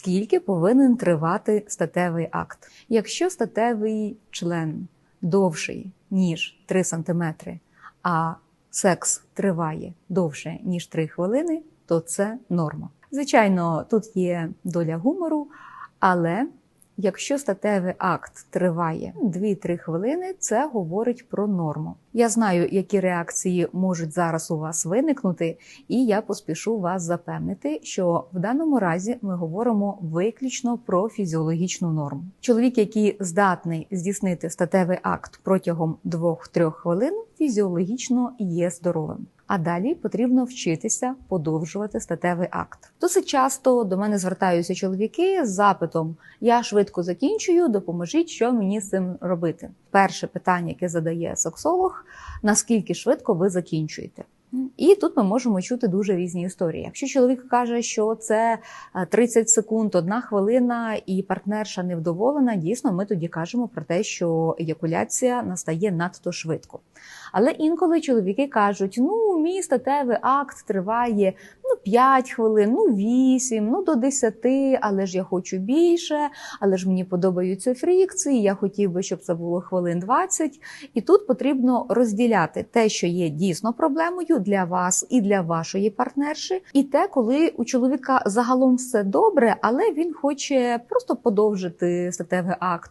Скільки повинен тривати статевий акт? Якщо статевий член довший ніж 3 см, а секс триває довше ніж 3 хвилини, то це норма. Звичайно, тут є доля гумору, але якщо статевий акт триває 2-3 хвилини, це говорить про норму. Я знаю, які реакції можуть зараз у вас виникнути, і я поспішу вас запевнити, що в даному разі ми говоримо виключно про фізіологічну норму. Чоловік, який здатний здійснити статевий акт протягом 2-3 хвилин, фізіологічно є здоровим. А далі потрібно вчитися подовжувати статевий акт. Досить часто до мене звертаються чоловіки з запитом: я швидко закінчую, допоможіть, що мені з цим робити. Перше питання, яке задає сексолог: наскільки швидко ви закінчуєте? І тут ми можемо чути дуже різні історії. Якщо чоловік каже, що це е, 30 секунд, одна хвилина, і партнерша невдоволена, дійсно, ми тоді кажемо про те, що еякуляція настає надто швидко. Але інколи чоловіки кажуть: ну, мій статевий акт триває 5 хвилин, ну 8, ну до 10, але ж я хочу більше, але ж мені подобаються фрікції, я хотів би, щоб це було хвилин 20. І тут потрібно розділяти те, що є дійсно проблемою для вас і для вашої партнерші, і те, коли у чоловіка загалом все добре, але він хоче просто подовжити статевий акт.